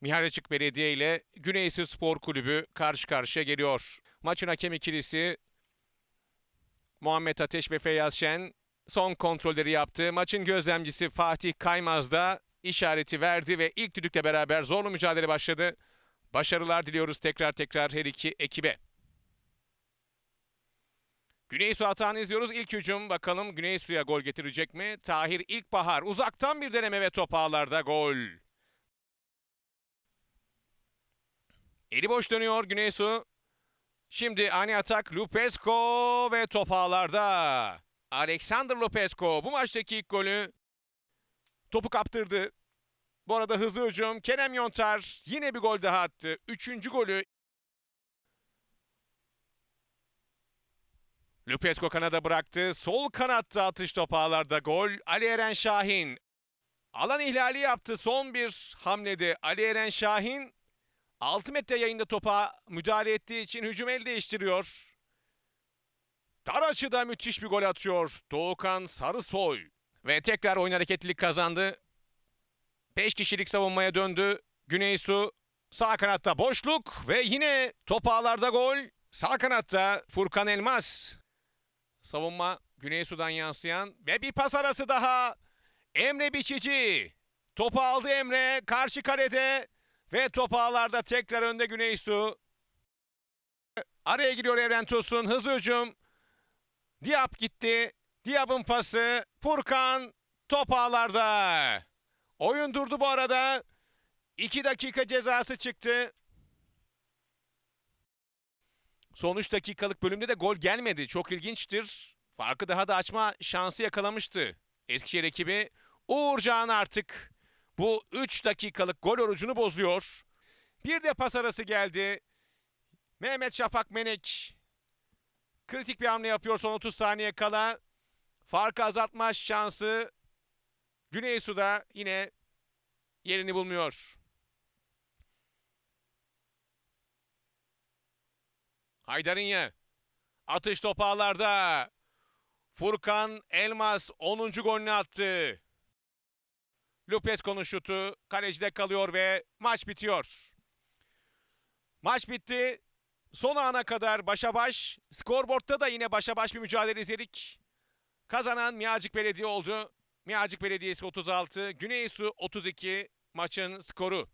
Mihalecik Belediye ile Güneysu Spor Kulübü karşı karşıya geliyor. Maçın hakem ikilisi Muhammed Ateş ve Feyyaz Şen son kontrolleri yaptı. Maçın gözlemcisi Fatih Kaymaz da işareti verdi ve ilk düdükle beraber zorlu mücadele başladı. Başarılar diliyoruz tekrar tekrar her iki ekibe. Güneysu hatanı izliyoruz. İlk hücum bakalım Güneysu'ya gol getirecek mi? Tahir İlkbahar uzaktan bir deneme ve top ağlarda gol. Eli boş dönüyor Güneysu. Şimdi ani atak Lupesco ve top ağlarda. Alexander Lupesco bu maçtaki ilk golü topu kaptırdı. Bu arada hızlı hücum Kerem Yontar yine bir gol daha attı. Üçüncü golü Lupesco kanada bıraktı. Sol kanatta atış top ağlarda gol. Ali Eren Şahin alan ihlali yaptı son bir hamlede. Ali Eren Şahin 6 metre yayında topa müdahale ettiği için hücum el değiştiriyor. Dar açıda müthiş bir gol atıyor Doğukan Sarısoy. Ve tekrar oyun hareketlilik kazandı. 5 kişilik savunmaya döndü. Güneysu sağ kanatta boşluk ve yine top ağlarda gol. Sağ kanatta Furkan Elmas. Savunma Güneysu'dan yansıyan ve bir pas arası daha. Emre Biçici. Topu aldı Emre. Karşı kalede ve top ağlarda tekrar önde Güneysu. Araya giriyor Evren Tosun. Hızlı hücum. Diab gitti. Diab'ın pası. Furkan top ağlarda. Oyun durdu bu arada. 2 dakika cezası çıktı. Son 3 dakikalık bölümde de gol gelmedi. Çok ilginçtir. Farkı daha da açma şansı yakalamıştı. Eskişehir ekibi Uğurcan artık bu 3 dakikalık gol orucunu bozuyor. Bir de pas arası geldi. Mehmet Şafak Menek kritik bir hamle yapıyor son 30 saniye kala. Farkı azaltma şansı Güneysu'da yine yerini bulmuyor. Haydarinya. Atış top ağlarda. Furkan Elmas 10. golünü attı. Lupesco'nun şutu kalecide kalıyor ve maç bitiyor. Maç bitti. Son ana kadar başa baş. Skorboard'da da yine başa baş bir mücadele izledik. Kazanan Miyacık Belediye oldu. Miyacık Belediyesi 36, Güneysu 32 maçın skoru.